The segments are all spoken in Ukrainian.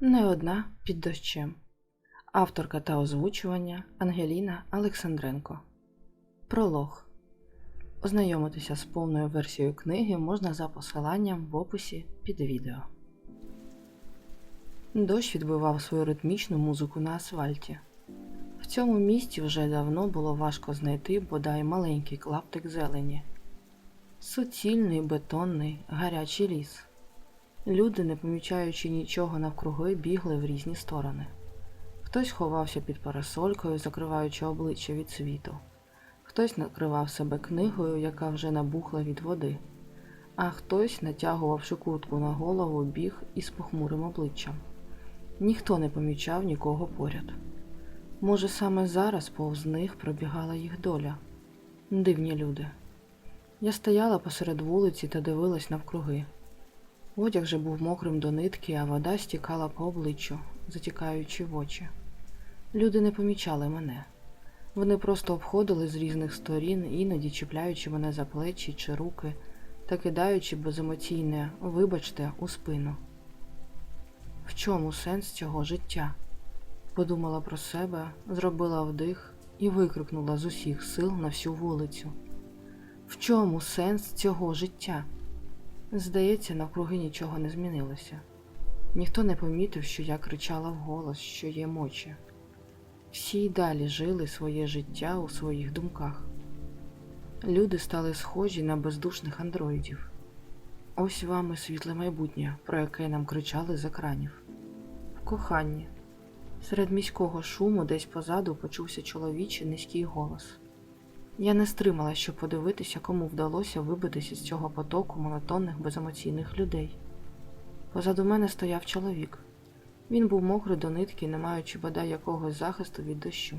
Не одна під дощем. Авторка та озвучування Ангеліна Олександренко. Пролог. Ознайомитися з повною версією книги можна за посиланням в описі під відео. Дощ відбивав свою ритмічну музику на асфальті. В цьому місті вже давно було важко знайти бодай маленький клаптик зелені. Суцільний, бетонний, гарячий ліс. Люди, не помічаючи нічого навкруги, бігли в різні сторони. Хтось ховався під парасолькою, закриваючи обличчя від світу, хтось накривав себе книгою, яка вже набухла від води, а хтось, натягувавши куртку на голову, біг із похмурим обличчям. Ніхто не помічав нікого поряд. Може, саме зараз повз них пробігала їх доля. Дивні люди. Я стояла посеред вулиці та дивилась навкруги. Одяг же був мокрим до нитки, а вода стікала по обличчю, затікаючи в очі. Люди не помічали мене. Вони просто обходили з різних сторін, іноді чіпляючи мене за плечі чи руки та кидаючи беземоційне вибачте у спину. В чому сенс цього життя? Подумала про себе, зробила вдих і викрикнула з усіх сил на всю вулицю. В чому сенс цього життя? Здається, навкруги нічого не змінилося. Ніхто не помітив, що я кричала вголос, що є мочі. Всі й далі жили своє життя у своїх думках. Люди стали схожі на бездушних андроїдів. Ось вам і світле майбутнє, про яке нам кричали з екранів. В коханні. Серед міського шуму десь позаду почувся чоловічий низький голос. Я не стримала, щоб подивитися, кому вдалося вибитися з цього потоку монотонних беземоційних людей. Позаду мене стояв чоловік. Він був мокрий до нитки, не маючи бодай якогось захисту від дощу.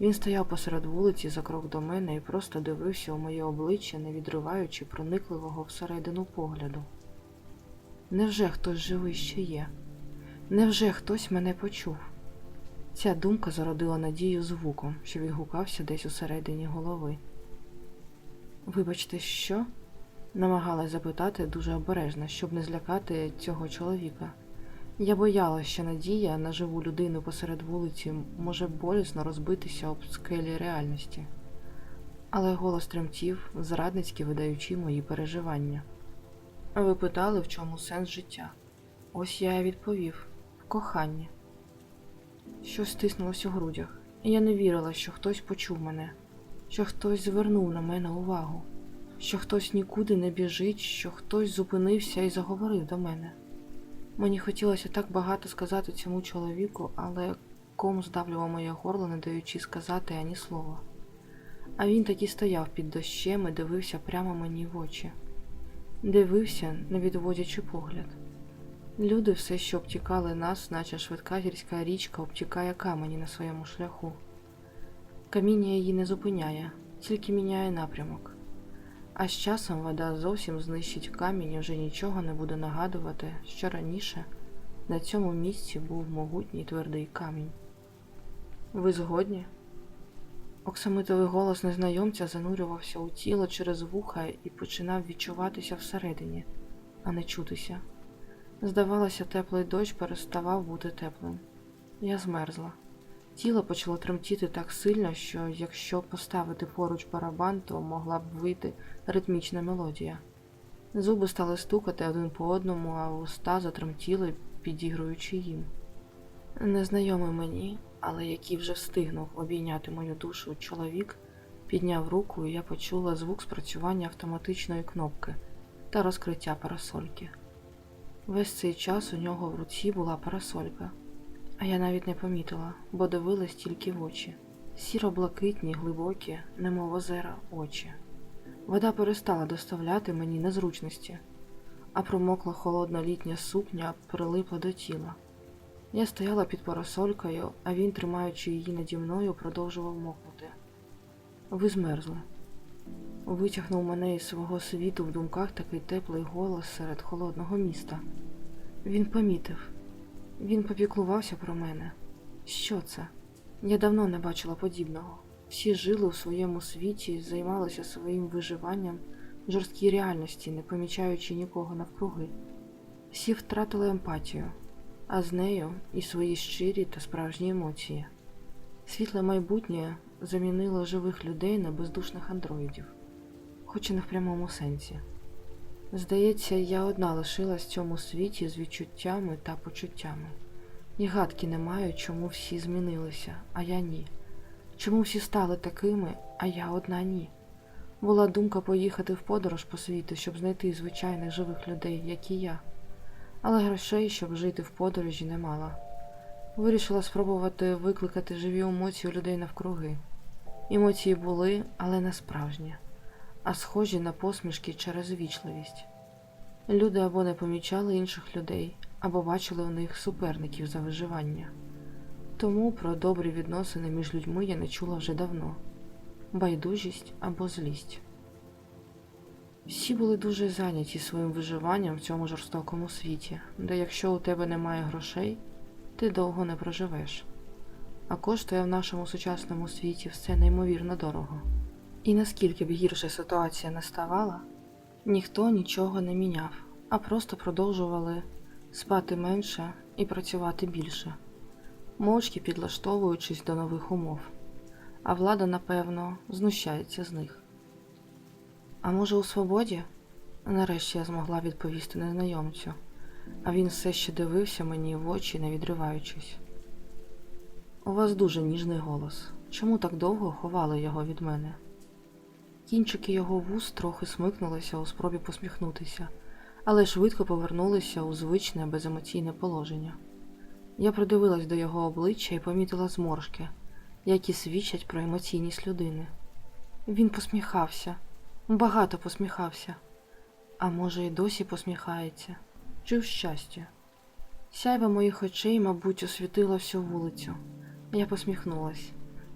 Він стояв посеред вулиці за крок до мене і просто дивився у моє обличчя, не відриваючи проникливого всередину погляду. Невже хтось живий ще є? Невже хтось мене почув? Ця думка зародила надію звуком, що відгукався десь усередині голови. Вибачте, що? намагалась запитати дуже обережно, щоб не злякати цього чоловіка. Я боялася, що надія на живу людину посеред вулиці може болісно розбитися об скелі реальності. Але голос тремтів, зрадницьки видаючи мої переживання. Ви питали, в чому сенс життя? Ось я і відповів в коханні. Щось стиснулося у грудях, і я не вірила, що хтось почув мене, що хтось звернув на мене увагу, що хтось нікуди не біжить, що хтось зупинився і заговорив до мене. Мені хотілося так багато сказати цьому чоловіку, але ком здавлював моє горло, не даючи сказати ані слова. А він таки стояв під дощем і дивився прямо мені в очі. Дивився, не відводячи погляд. Люди все, що обтікали нас, наче швидка гірська річка обтікає камені на своєму шляху. Каміння її не зупиняє, тільки міняє напрямок. А з часом вода зовсім знищить камінь і вже нічого не буде нагадувати, що раніше на цьому місці був могутній твердий камінь. Ви згодні? Оксамитовий голос незнайомця занурювався у тіло через вуха і починав відчуватися всередині, а не чутися. Здавалося, теплий дощ переставав бути теплим. Я змерзла. Тіло почало тремтіти так сильно, що якщо поставити поруч барабан, то могла б вийти ритмічна мелодія. Зуби стали стукати один по одному, а уста затремтіли, підігруючи їм. Незнайомий мені, але який вже встигнув обійняти мою душу чоловік, підняв руку, і я почула звук спрацювання автоматичної кнопки та розкриття парасольки. Весь цей час у нього в руці була парасолька, а я навіть не помітила, бо дивилась тільки в очі. Сіро-блакитні, глибокі, немов озера очі. Вода перестала доставляти мені незручності, а промокла холодна літня сукня прилипла до тіла. Я стояла під парасолькою, а він, тримаючи її наді мною, продовжував мокнути. Ви змерзли. Витягнув мене із свого світу в думках такий теплий голос серед холодного міста. Він помітив, він попіклувався про мене. Що це? Я давно не бачила подібного. Всі жили у своєму світі, займалися своїм виживанням в жорсткій реальності, не помічаючи нікого навкруги. Всі втратили емпатію. а з нею і свої щирі та справжні емоції. Світле майбутнє замінило живих людей на бездушних андроїдів, хоч і не в прямому сенсі. Здається, я одна лишилась в цьому світі з відчуттями та почуттями. І гадки не маю, чому всі змінилися, а я ні. Чому всі стали такими, а я одна ні. Була думка поїхати в подорож по світу, щоб знайти звичайних живих людей, як і я. Але грошей, щоб жити в подорожі, не мала. Вирішила спробувати викликати живі емоції у людей навкруги. Емоції були, але не справжні, а схожі на посмішки через вічливість. Люди або не помічали інших людей, або бачили у них суперників за виживання. Тому про добрі відносини між людьми я не чула вже давно байдужість або злість. Всі були дуже зайняті своїм виживанням в цьому жорстокому світі, де якщо у тебе немає грошей, ти довго не проживеш. А коштує в нашому сучасному світі все неймовірно дорого. І наскільки б гірша ситуація не ставала, ніхто нічого не міняв, а просто продовжували спати менше і працювати більше, мовчки підлаштовуючись до нових умов. А влада, напевно, знущається з них. А може, у свободі? Нарешті я змогла відповісти незнайомцю, а він все ще дивився мені в очі, не відриваючись. У вас дуже ніжний голос. Чому так довго ховали його від мене? Кінчики його вуст трохи смикнулися у спробі посміхнутися, але швидко повернулися у звичне беземоційне положення. Я придивилась до його обличчя і помітила зморшки, які свідчать про емоційність людини. Він посміхався, багато посміхався, а може, й досі посміхається, чи в щастя. Сяйва моїх очей, мабуть, освітило всю вулицю. Я посміхнулась,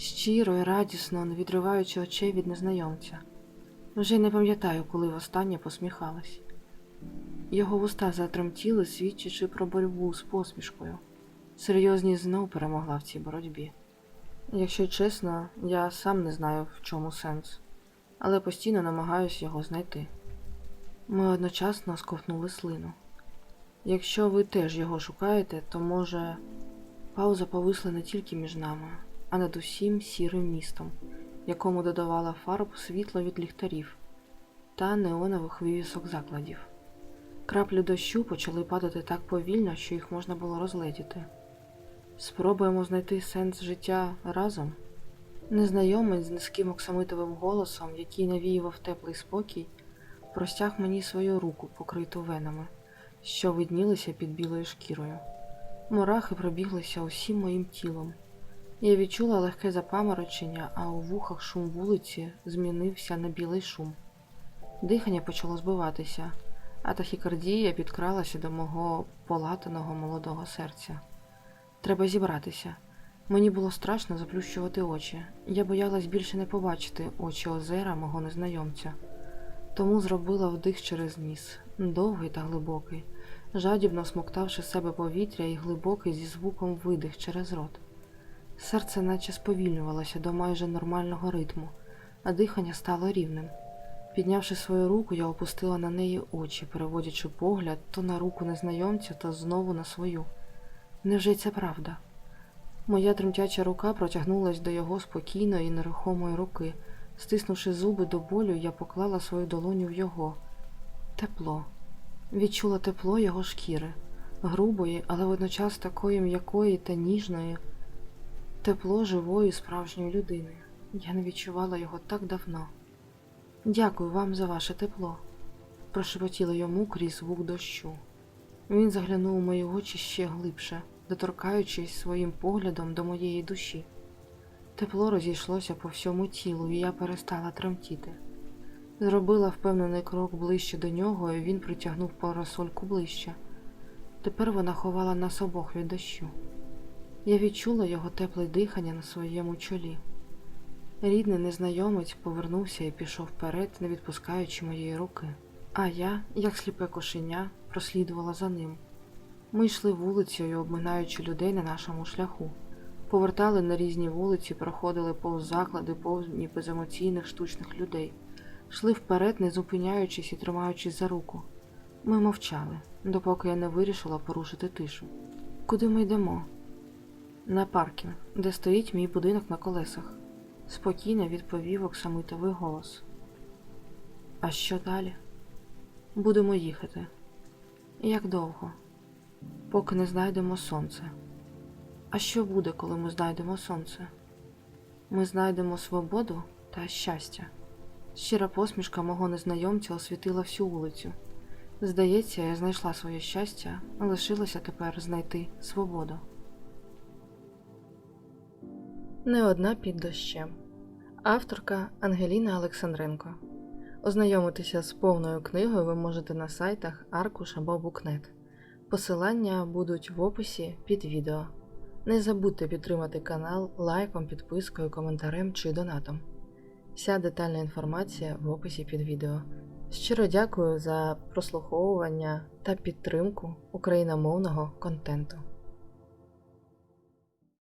щиро і радісно, не відриваючи очей від незнайомця. Вже й не пам'ятаю, коли востаннє посміхалась. Його вуста затремтіли, свідчачи про боротьбу з посмішкою. Серйозність знов перемогла в цій боротьбі. Якщо чесно, я сам не знаю, в чому сенс, але постійно намагаюся його знайти. Ми одночасно сковтнули слину. Якщо ви теж його шукаєте, то може пауза повисла не тільки між нами, а над усім сірим містом, якому додавала фарб світло від ліхтарів та неонових вивісок закладів. Краплі дощу почали падати так повільно, що їх можна було розгледіти. Спробуємо знайти сенс життя разом. Незнайомець з низьким оксамитовим голосом, який навіював теплий спокій, простяг мені свою руку, покриту венами, що виднілися під білою шкірою. Мурахи пробіглися усім моїм тілом. Я відчула легке запаморочення, а у вухах шум вулиці змінився на білий шум. Дихання почало збиватися, а тахікардія підкралася до мого полатаного молодого серця. Треба зібратися. Мені було страшно заплющувати очі. Я боялась більше не побачити очі озера мого незнайомця. Тому зробила вдих через ніс, довгий та глибокий, жадібно смоктавши себе повітря і глибокий зі звуком видих через рот. Серце наче сповільнювалося до майже нормального ритму, а дихання стало рівним. Піднявши свою руку, я опустила на неї очі, переводячи погляд то на руку незнайомця, то знову на свою. Невже це правда? Моя тремтяча рука протягнулась до його спокійної і нерухомої руки. Стиснувши зуби до болю, я поклала свою долоню в його. Тепло. Відчула тепло його шкіри, грубої, але водночас такої м'якої та ніжної, тепло живої справжньої людини. Я не відчувала його так давно. Дякую вам за ваше тепло, прошепотіла йому крізь звук дощу. Він заглянув у мої очі ще глибше, доторкаючись своїм поглядом до моєї душі. Тепло розійшлося по всьому тілу, і я перестала тремтіти. Зробила впевнений крок ближче до нього, і він притягнув парасольку ближче. Тепер вона ховала нас обох від дощу. Я відчула його тепле дихання на своєму чолі. Рідний незнайомець повернувся і пішов вперед, не відпускаючи моєї руки. А я, як сліпе кошеня, прослідувала за ним. Ми йшли вулицею, обминаючи людей на нашому шляху, повертали на різні вулиці, проходили повз заклади, повні беземоційних штучних людей, йшли вперед, не зупиняючись і тримаючись за руку. Ми мовчали, допоки я не вирішила порушити тишу. Куди ми йдемо? На паркінг, де стоїть мій будинок на колесах, спокійно відповів оксамитовий голос. А що далі? Будемо їхати. Як довго? Поки не знайдемо сонце. А що буде, коли ми знайдемо сонце? Ми знайдемо свободу та щастя. Щира посмішка мого незнайомця освітила всю вулицю. Здається, я знайшла своє щастя, лишилося тепер знайти свободу. Не одна під дощем. Авторка Ангеліна Олександренко. Ознайомитися з повною книгою ви можете на сайтах Аркуш або Букнет. Посилання будуть в описі під відео. Не забудьте підтримати канал лайком, підпискою, коментарем чи донатом. Вся детальна інформація в описі під відео. Щиро дякую за прослуховування та підтримку україномовного контенту.